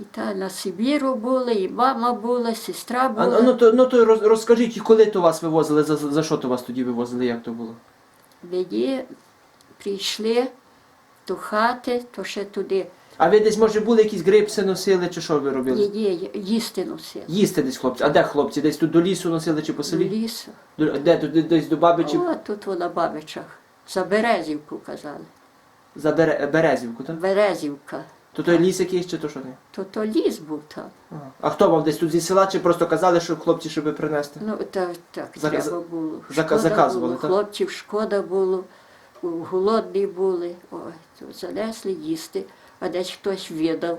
І та на Сибіру були, і мама була, і сестра А, була. ну то ну то роз- розкажіть, коли то вас вивозили, за, за що то вас тоді вивозили, як то було? Тоді прийшли до хати, то ще туди А ви десь, може, були якісь грипси носили, чи що ви робили? її, їсти носили. Їсти десь хлопці. А де хлопці? Десь тут до лісу носили чи по До селі? лісу. До- Де тут десь до баби чи О, тут вона бабичах. За Березівку казали. за Бере- Березівку, так? Березівка. То той ліс якийсь чи то що не? То то ліс був. Ага. А хто вам десь тут зі села, чи просто казали, що хлопці, щоб принести? Ну, так, так Зак- треба було. Шкода заказували, було, так? Хлопців шкода було, голодні були. Ой, то занесли їсти, а десь хтось віддав.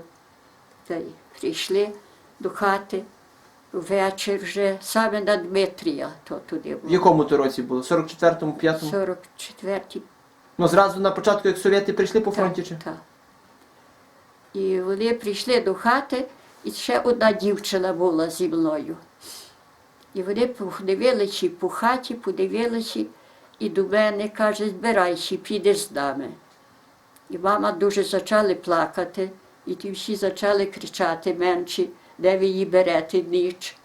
Та й прийшли до хати. Вечір вже саме на Дмитрія, то туди було. В якому то році було? 44-му, 5-му? 44-й Ну зразу на початку, як совєти прийшли по фронті чи? Так. І вони прийшли до хати, і ще одна дівчина була зі мною. І вони подивилися по хаті, подивилися, і до мене каже, збирайся, підеш з нами. І мама дуже почали плакати, і ті всі почали кричати менші, де ви її берете ніч.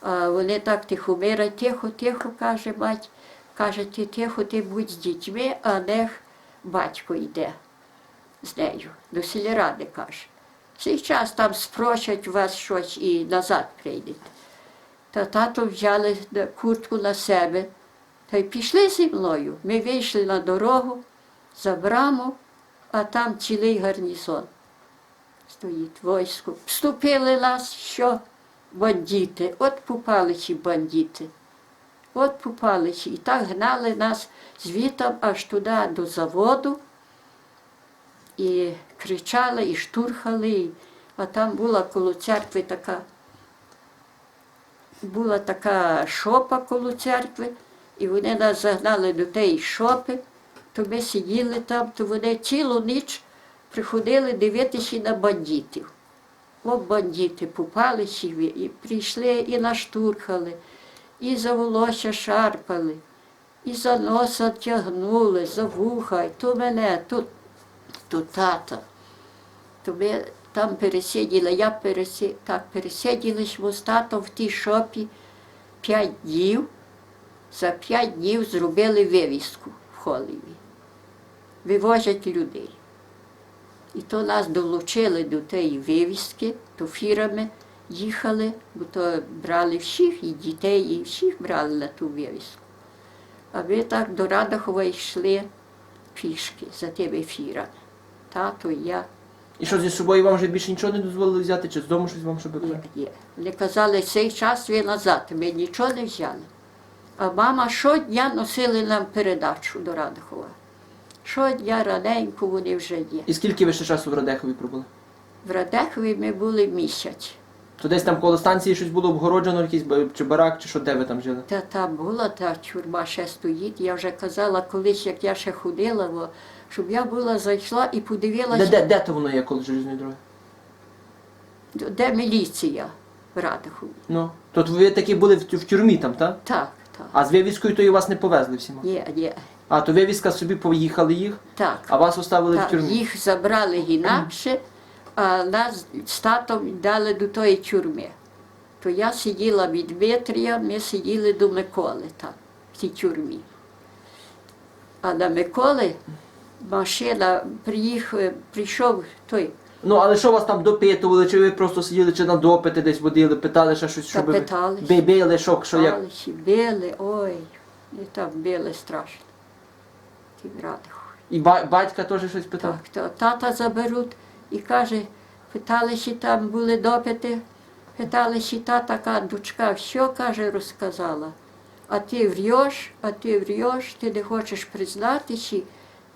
А вони так тихо мирать, тихо, тихо, каже мать, каже, ти тихо, ти будь з дітьми, а нех батько йде з нею, до сільради каже. Цей час там спросять вас щось і назад прийдете. Та тато взяли куртку на себе та й пішли зі мною. Ми вийшли на дорогу за браму, а там цілий гарнізон. Стоїть військо. Вступили нас, що бандити. От попалися бандити. От попалися. І так гнали нас звітом аж туди до заводу і кричали, і штурхали. А там була коло церкви така, була така шопа коло церкви, і вони нас загнали до тієї шопи, то ми сиділи там, то вони цілу ніч приходили дивитися на бандитів. О, бандити попали сіві, і прийшли і наштурхали, і за волосся шарпали, і за носа тягнули, за вуха, і то мене, то, то тата. То ми там пересиділи, я пересі, так пересиділи ми з татом в тій шопі п'ять днів. За п'ять днів зробили вивіску в Холіві. Вивозять людей. І то нас долучили до тієї вивіски, то фірами їхали, бо то брали всіх, і дітей, і всіх брали на ту вивіску. А ми так до Радахова йшли пішки за тими фірами. Тато і я. І що зі собою вам вже більше нічого не дозволили взяти, чи з дому щось вам щоб Є, є. Вони казали, цей час ви назад, ми нічого не взяли. А мама щодня носили нам передачу до Радихова. Щодня раненько вони вже є. І скільки ви ще часу в Радехові пробули? В Радехові ми були місяць. То десь там коло станції щось було обгороджено, якийсь чи барак, чи що, де ви там жили? Та там була та тюрма ще стоїть. Я вже казала колись, як я ще ходила, бо, щоб я була зайшла і подивилася, Де, де, де то воно є коло железної дороги? де міліція в Радихові. Ну, то ви такі були в, в тюрмі там, так? Так, так. А з вивіскою то і вас не повезли всіма. Є, є. А то вивіска собі поїхали їх, Так. а вас оставили в тюрмі. їх забрали інакше, а нас з татом дали до тої тюрми. То я сиділа від Дмитрія, ми сиділи до Миколи там, в тій тюрмі. А на Миколи машина приїхав, прийшов той, Ну, але що вас там допитували, чи ви просто сиділи, чи на допити десь водили, питали ще щось, щоб ви били, що, що як. били, ой, і там били страшно. Ті радиху. І ба- батька теж щось питав? Так, то тата заберуть і каже, питали, чи там були допити, питали, чи та така дочка, що каже, розказала. А ти врєш, а ти врєш, ти не хочеш признатися,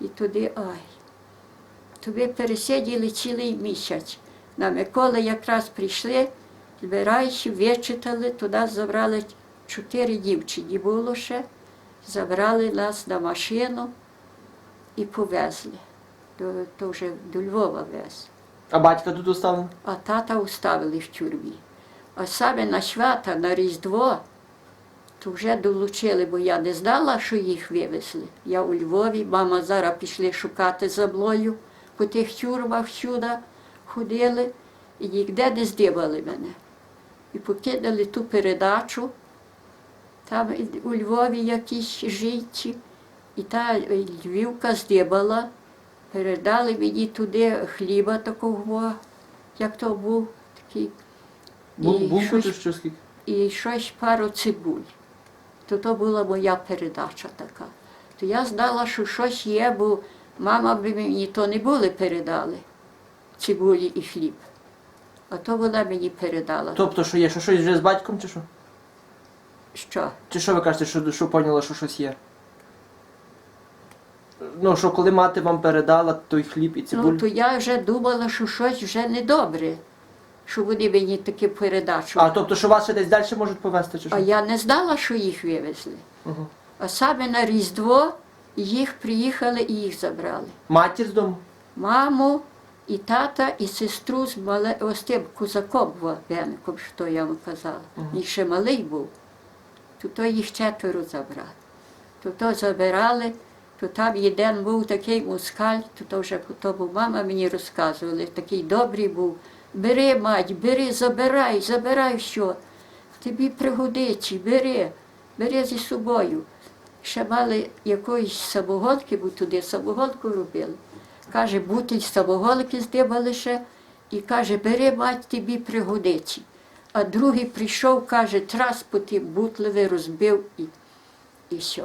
і туди ай. Тобі пересиділи цілий місяць. На Миколи якраз прийшли, збираючи, вичитали, туди забрали чотири дівчині було ще, забрали нас на машину і повезли. До, то вже до Львова вез. А батька тут оставили? А тата уставили в тюрмі. А саме на свята, на Різдво, то вже долучили, бо я не знала, що їх вивезли. Я у Львові, мама зараз пішли шукати за мною по тих тюрмах всюди ходили. і ніде не здибали мене. І покинули ту передачу, там у Львові якісь жінці, і та Львівка здибала, передали мені туди хліба такого, як то був такий, Бу- І Булку щось- що скільки? і щось пару цибуль. То то була моя передача така. То я знала, що щось є, бо мама би мені то не були передали, цибулі і хліб. А то вона мені передала. Тобто, що є, що щось вже з батьком чи що? Що? Чи що ви кажете, що, що поняла, що щось є? Ну, що коли мати вам передала той хліб і цибулю? Ну, то я вже думала, що щось вже недобре, що вони мені таке передачу. А тобто, що вас ще десь далі можуть повезти, чи що? А я не знала, що їх вивезли. Угу. А саме на Різдво їх приїхали і їх забрали. Матір з дому? Маму і тата, і сестру з мале... ось тим козаком Веником, що я вам казала. Він ще малий був. То їх четверо забрали. То забирали, то там один був такий мускаль, то то вже тому мама мені розказувала, такий добрий був. Бери, мать, бери, забирай, забирай що. Тобі пригодиться, бери, бери зі собою. Ще мали якоїсь самогонки, бо туди самогонку робили. Каже, бутиль самогонки здибали ще, і каже, бери, мать, тобі пригодиться. А другий прийшов, каже, трас по тим розбив і, і все.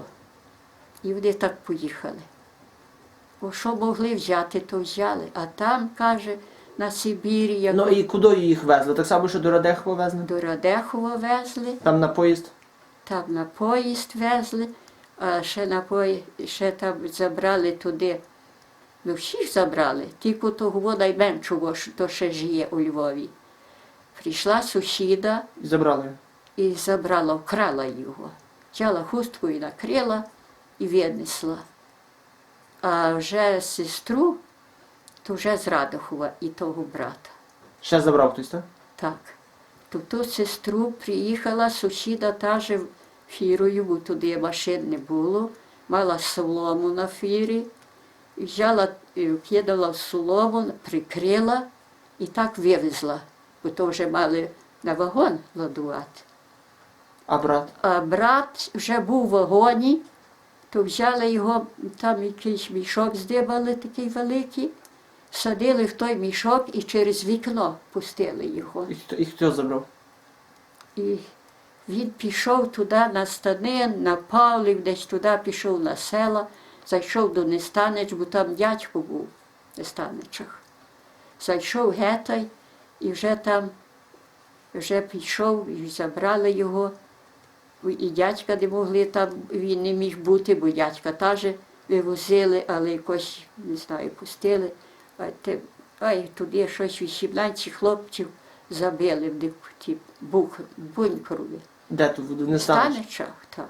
І вони так поїхали. Бо що могли взяти, то взяли. А там, каже, на Сибірі, як Ну і куди їх везли? Так само, що до Радехова везли? до Радехова везли. Там на поїзд? Там на поїзд везли, а ще на поїзд, ще там забрали туди. Ну, всіх забрали, тільки того найменшого, що то ще жиє у Львові. Прийшла сусіда І забрали. і забрала, вкрала його. Взяла хустку і накрила і винесла. А вже сестру, то вже з Радохова і того брата. Ще забрав хтось, так? Так. То ту сестру приїхала сусіда та же фірою, бо туди машин не було, мала солому на фірі, взяла, е, кидала в солому, прикрила і так вивезла, бо то вже мали на вагон ладувати. А брат? А брат вже був в вагоні, то взяли його, там якийсь мішок здибали такий великий, садили в той мішок і через вікно пустили його. І хто, і хто забрав? І він пішов туди на станин, на Павлів, десь туди пішов на села, зайшов до Нестанич, бо там дядько був в Нестаничах. Зайшов гетай і вже там вже пішов і забрали його. І дядька не могли там, він не міг бути, бо дядька теж вивозили, але якось, не знаю, пустили. А, те, а й туди щось 18 хлопців забили в ті бух, бункрові. Де тут? Не станеш? Станичах, так.